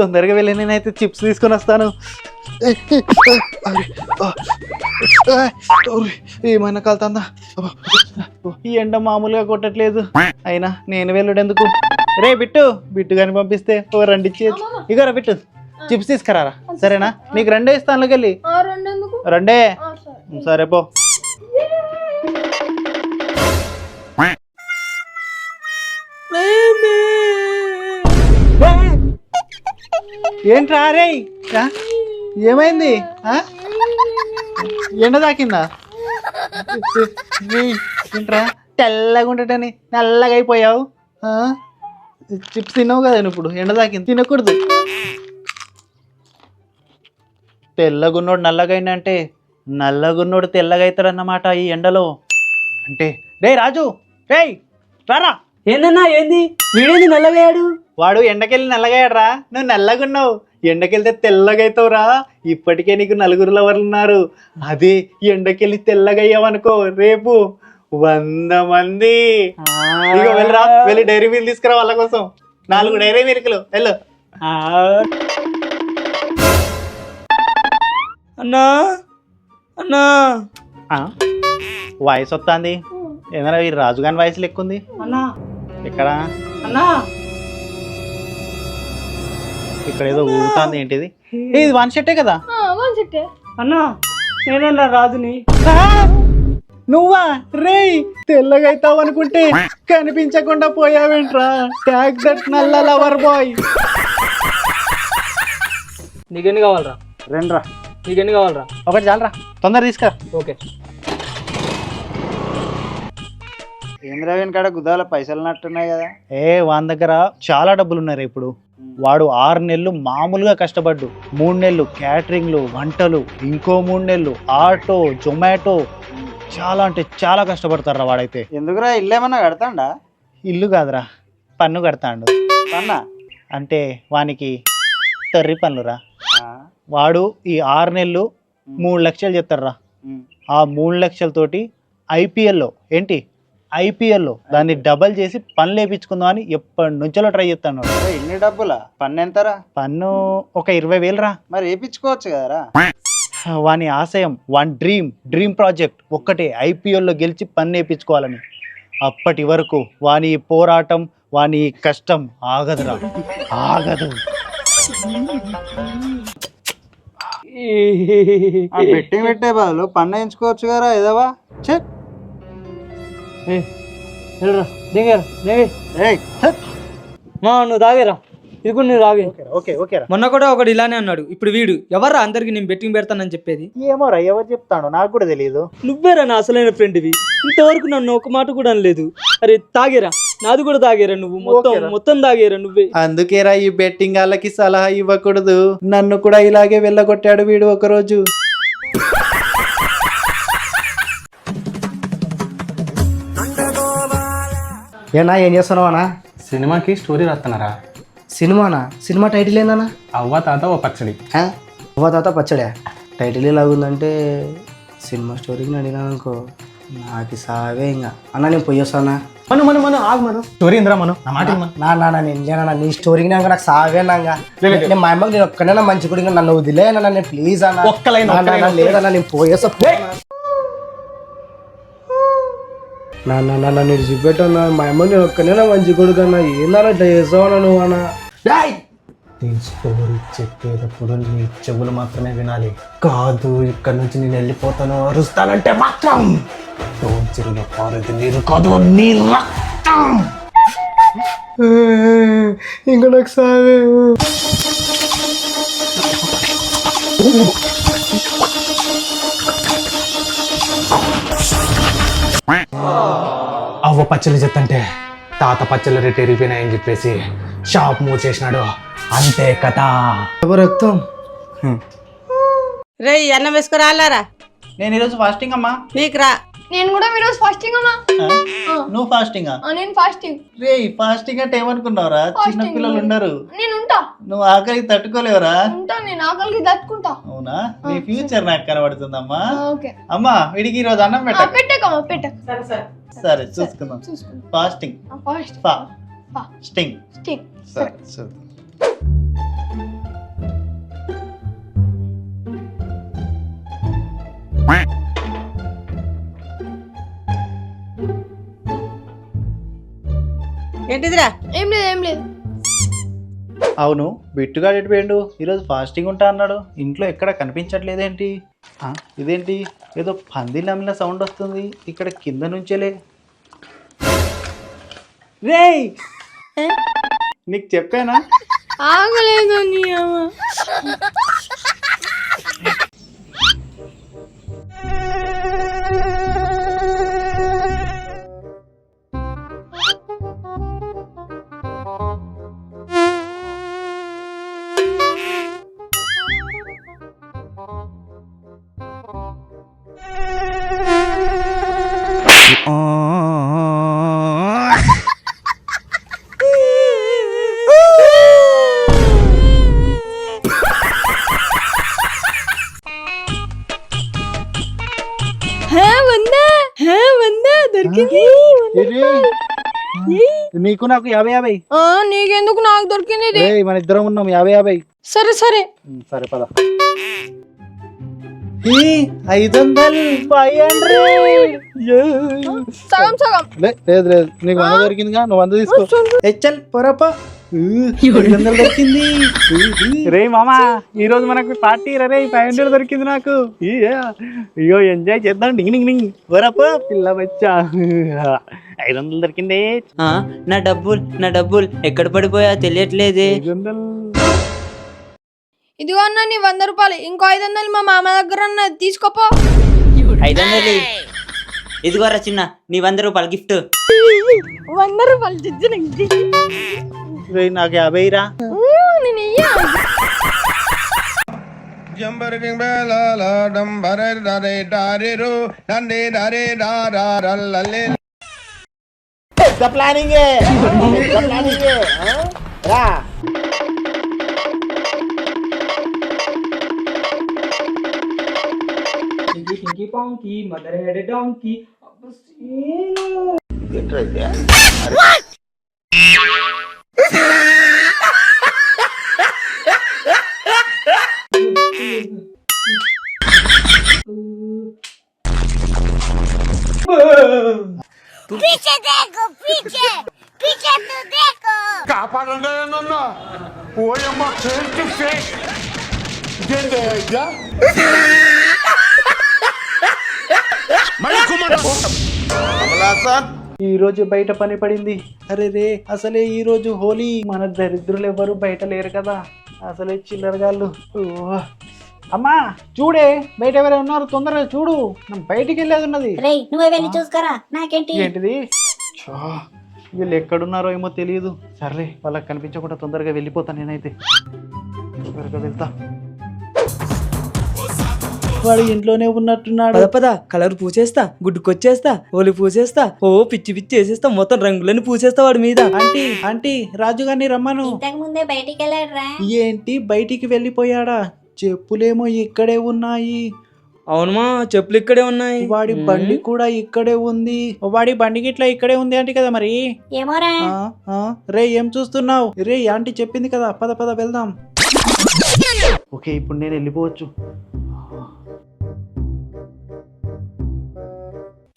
తొందరగా వెళ్ళి నేనైతే చిప్స్ తీసుకొని వస్తాను. ఏమైనా కలుతుందా? ఈ ఎండ మామూలుగా కొట్టట్లేదు. అయినా నేను వెళ్ళడు ఎందుకు రే బిట్టు బిట్టు కానీ పంపిస్తే ఓ రెండు ఇచ్చేది ఇగోరా బిట్టు చిప్స్ తీసుకురారా? సరేనా? నీకు రెండే ఇస్తాను వెళ్ళి రెండు? సరే పో. ఏంట్రా రే? ఏమైంది? ఆ? ఎండ తాకిందా? ఏంట్రా? తెల్లగా ఉండటని నల్లగా అయిపోయావు. చిప్స్ తిన్నావు కదా ఇప్పుడు. ఎండ తాకింది. తినకూడదు. తెల్లగున్నోడు నల్లగైందంటే నల్లగున్నోడు తెల్లగా ఈ ఎండలో. అంటే రే రాజు రేయ్ రారా? ఏందన్నా ఏంది? వీడేంది నల్లగయ్యాడు వాడు ఎండకెళ్ళి నల్లగయ్యాడ్రా నువ్వు నల్లగున్నావు. ఎండకెళ్తే తెల్లగా అవుతావురా ఇప్పటికే నీకు నలుగురు లవర్లు ఉన్నారు. అదే ఎండకెళ్ళి తెల్లగయ్యావనుకో రేపు వంద మంది. ఇక వెళ్ళరా వెళ్ళి డైరీ మిల్క్ తీసుకురా వాళ్ళ కోసం. నాలుగు డైరీ మిల్క్లు వెళ్ళు. అన్నా అన్నా. ఆ, వాయిస్ వస్తుంది ఏమైనా ఈ రాజుగాని వాయిస్ లెక్కుంది అన్నా ఇక్కడ అన్నా. ఇక్కడ ఏదో ఊగుతుంది ఏంటిది? ఇది వన్ షర్టే కదా? ఆ, వన్ సెట్టే అన్నా నేనన్నా రాజుని! నువ్వా? రేయ్ తెల్లగా అవుతావు అనుకుంటే కనిపించకుండా పోయావేంట్రా? ట్యాగ్ దట్ నల్ల లవర్ బాయ్ నీకెన్ని కావాలరా? రండ్రా. నీకెన్ని కావాలరా? ఒకటి చాలరా. తొందర తీసుకురా. ఓకే. కాడ గుద్దాల పైసలు నట్టున్నాయి కదా. ఏ వాని దగ్గర చాలా డబ్బులు ఉన్నాయి ఇప్పుడు. వాడు ఆరు నెలలు మామూలుగా కష్టపడ్డు. మూడు నెలలు క్యాటరింగ్లు వంటలు ఇంకో మూడు నెలలు ఆటో జొమాటో. చాలా అంటే చాలా కష్టపడతారా వాడైతే. ఎందుకురా ఇల్లు ఏమన్నా కడతాండా? ఇల్లు కాదురా పన్ను కడతాడు. అన్నా అంటే వానికి తర్రి పన్నురా. వాడు ఈ ఆరు నెలలు మూడు లక్షలు చెప్తారా ఆ మూడు లక్షలతోటి ఐపీఎల్లో ఏంటి? ఐపీఎల్లో దాన్ని డబల్ చేసి పనులు వేయించుకుందాం అని ఎప్పటి నుంచో ట్రై చేస్తాను ఇన్ని డబ్బులా? పన్ను ఎంతరా? పన్ను ఒక ఇరవై వేలు రా మరి వేయించుకోవచ్చు కదరా? వాని ఆశయం వాని డ్రీమ్ డ్రీమ్ ప్రాజెక్ట్ ఒక్కటే ఐపీఎల్లో గెలిచి పన్ను వేయించుకోవాలని అప్పటి వరకు వాని పోరాటం వాని కష్టం ఆగదురా. ఆగదు. బెట్టింగ్ పెట్టే బదులు పన్ను వేయించుకోవచ్చు కదరా ఏదవా? చెట్ వెళ్ళరా దిగారా మా నువ్వు తాగేరా. ఇది కూడా నువ్వు తాగే. ఓకే ఓకేరా. మొన్న కూడా ఒకడు ఇలానే అన్నాడు. ఇప్పుడు వీడు ఎవర్రా అందరికి నేను బెట్టింగ్ పెడతానని చెప్పేది? ఏమోరా ఎవరు చెప్తాడు నాకు కూడా తెలియదు నువ్వేరా నా అసలైన ఫ్రెండ్వి? ఇంతవరకు నన్ను ఒక మాట కూడా అనలేదు. అరే తాగేరా. నాది కూడా తాగేరా నువ్వు. మొత్తం. మొత్తం తాగేరా నువ్వే. అందుకేరా ఈ బెట్టింగ్ వాళ్ళకి సలహా ఇవ్వకూడదు. నన్ను కూడా ఇలాగే వెళ్ళగొట్టాడు వీడు ఒకరోజు. ఏనా ఏం చేస్తున్నావు అన్నా సినిమాకి స్టోరీ రాస్తున్నారా? సినిమానా? సినిమా టైటిల్ ఏందన్నా? అవ్వ తాత ఓ పచ్చడి. ఆ? అవ్వ తాత పచ్చడా? టైటిల్ ఎలా ఉందంటే సినిమా స్టోరీకి అడిగినా అనుకో నాకు సావే ఇంకా అన్న నేను పోయి వస్తానా? మను మను మను ఆగు మను. స్టోరీ ఇందిరా మను? నా మాట. నా నా నా నేను చేయనా నీ స్టోరీకి నాకు నాకు సావే నాగా. నేను మా అమ్మకి నేను ఒక్కడైనా మంచి కూడా నన్ను వదిలేయనా నేను ప్లీజ్ అన్న. ఒక్క లైన్, నా, ఒక్క నా, లైన్, నా, ఒక్క లేదన్నా నేను పోయేస్తా నా నా నన్ను చూపెట్టన్నా మా అమ్మకి నేను ఒక్కడైనా మంచి కొడుకు అన్న ఏందన్నా ఇట్లా చేస్తావన్నా నువ్వు అన్న? నేను స్టోరీ చెప్పేటప్పుడు నీ చెవులు మాత్రమే వినాలి. కాదు ఇక్కడ నుంచి నేను వెళ్ళిపోతాను అరుస్తానంటే మాత్రం. పారేది నీరు కాదు నీ రక్తం. ఇంకా నాకు పచ్చళ్ళు చెత్తంటే తాత పచ్చళ్ళు రేట్ ఎరిగిపోయినాయని చెప్పేసి షాప్ మూవ్ చేసినాడు. అంతే కదా రక్తం? రే అన్నం వేసుకురాలారా? నేను ఈరోజు ఫాస్టింగ్ అమ్మా. నీకు రా. నేను కూడా మీరు రోజు ఫాస్టింగ్ అమ్మా. నువ్వు ఫాస్టింగ్ నేను ఫాస్టింగ్ రే ఫాస్టింగ్ అంటే ఏమనుకున్నావురా? చిన్న పిల్లలు ఉండరు నేను ఉంటా. నువ్వు ఆకలికి తట్టుకోలేవురా? ఉంటా నేను ఆకలికి తట్టుకుంటా. అవునా? నీ ఫ్యూచర్ నాకు కనబడుతుందమ్మా. ఓకే. అమ్మా వీడికి ఈ రోజు అన్నం పెట్ట అమ్మా పెట్ట సరే చూసుకుందాం. ఫాస్టింగ్ ఫాస్ట్ స్టింగ్ స్టింగ్ సరే. చూద్దాం. Quack. ఏంటిదిరా? ఏం లేదు ఏం లేదు. అవును బిట్టుగాడు ఎటు పోయిండు. ఈరోజు ఫాస్టింగ్ ఉంటా అన్నాడు. ఇంట్లో ఎక్కడ కనిపించట్లేదేంటి? ఆ, ఇదేంటి? ఏదో పంది నమ్మిన సౌండ్ వస్తుంది. ఇక్కడ కింద నుంచేలే. రేయ్! నీకు చెప్పానా? ఆగలేదు నీ అమ్మ. నీకు నాకు యాభై యాభై. ఆ, నీకెందుకు నాకు దొరికింది ఇది? రేయ్ మన ఇద్దరం ఉన్నాం యాభై యాభై. సరే సరే. ఉమ్, సరే పద. ఐదు వందలు ఫైవ్ హండ్రెడ్ సగం సగం. లేదు లేదు. నీకు వంద దొరికిందిగా నువ్వు వంద తీసుకో. హెచ్చల్ పొరప దొరికింది. రే మామా ఈ రోజు మనకు పార్టీ రే ఫైవ్ హండ్రెడ్ దొరికింది నాకు. ఇయ్యా. అయ్యో ఎంజాయ్ చేద్దాం. డింగ్ డింగ్ డింగ్. పొరప పిల్ల బచ్చా. ఐదు వందలు దొరికింది. ఆ, నా డబ్బులు నా డబ్బులు ఎక్కడ పడిపోయా తెలియట్లేదే. ఐదు వందలు ఇదిగో అన్న నీ వంద రూపాయలు. ఇంకో ఐదు వందలు మా మామ దగ్గర ఉన్నది తీసుకోపో. ఐదు వందలు ఇదిగోరా చిన్న నీ వంద రూపాయలు గిఫ్ట్. వంద రూపాయలు జిజ్జు రే నాకు యాభై రా. నేను ఇయ్యా. monkey ponky. Get right there. What? Piche deco, piche, piche tu deco. Capa non è nonna. Vuoi ammazzare il tuo figlio? Gente, già? ఈ రోజు బయట పని పడింది. అరే రే అసలే ఈ రోజు హోలీ. మన దరిద్రులు ఎవరు బయట లేరు కదా. అసలే చిల్లరగాళ్ళు. అమ్మా చూడే బయట ఎవరైనా ఉన్నారు తొందరగా చూడు. మనం బయటికి వెళ్ళేది ఉన్నది. రేయ్ నువ్వే వెళ్ళి చూసుకురా? నాకేంటి? ఏంటిది? చా, వీళ్ళు ఎక్కడున్నారో ఏమో తెలియదు సర్లే వాళ్ళకి కనిపించకుండా తొందరగా వెళ్ళిపోతాను నేనైతే. త్వరగా వెళ్తా. వాడు ఇంట్లోనే ఉన్నట్టున్నాడు. పద పద కలర్ పూసేస్తా గుడ్డుకొచ్చేస్తా హోలీ పూసేస్తా ఓ పిచ్చి పిచ్చి వేసేస్తా మొత్తం రంగులని పూసేస్తా వాడి మీద. ఆంటీ ఆంటీ రాజు గారిని రమ్మను. ఇంతకు ముందే బయటికి వెళ్ళాడురా ఏంటి బయటికి వెళ్ళిపోయాడా? చెప్పులేమో ఇక్కడే ఉన్నాయి. అవునమా చెప్పులు ఇక్కడే ఉన్నాయి. వాడి బండి కూడా ఇక్కడే ఉంది. వాడి బండి గిట్లా ఇక్కడే ఉంది అంటే కదా మరి? ఏమోరా. ఆ, ఆ, రే ఏం చూస్తున్నావు? రే ఆంటీ చెప్పింది కదా పద పద వెళ్దాం. ఓకే ఇప్పుడు నేను వెళ్ళిపోవచ్చు.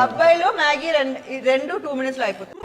అబ్బాయిలు మ్యాగీ రెండు రెండు టూ మినిట్స్లో అయిపోతుంది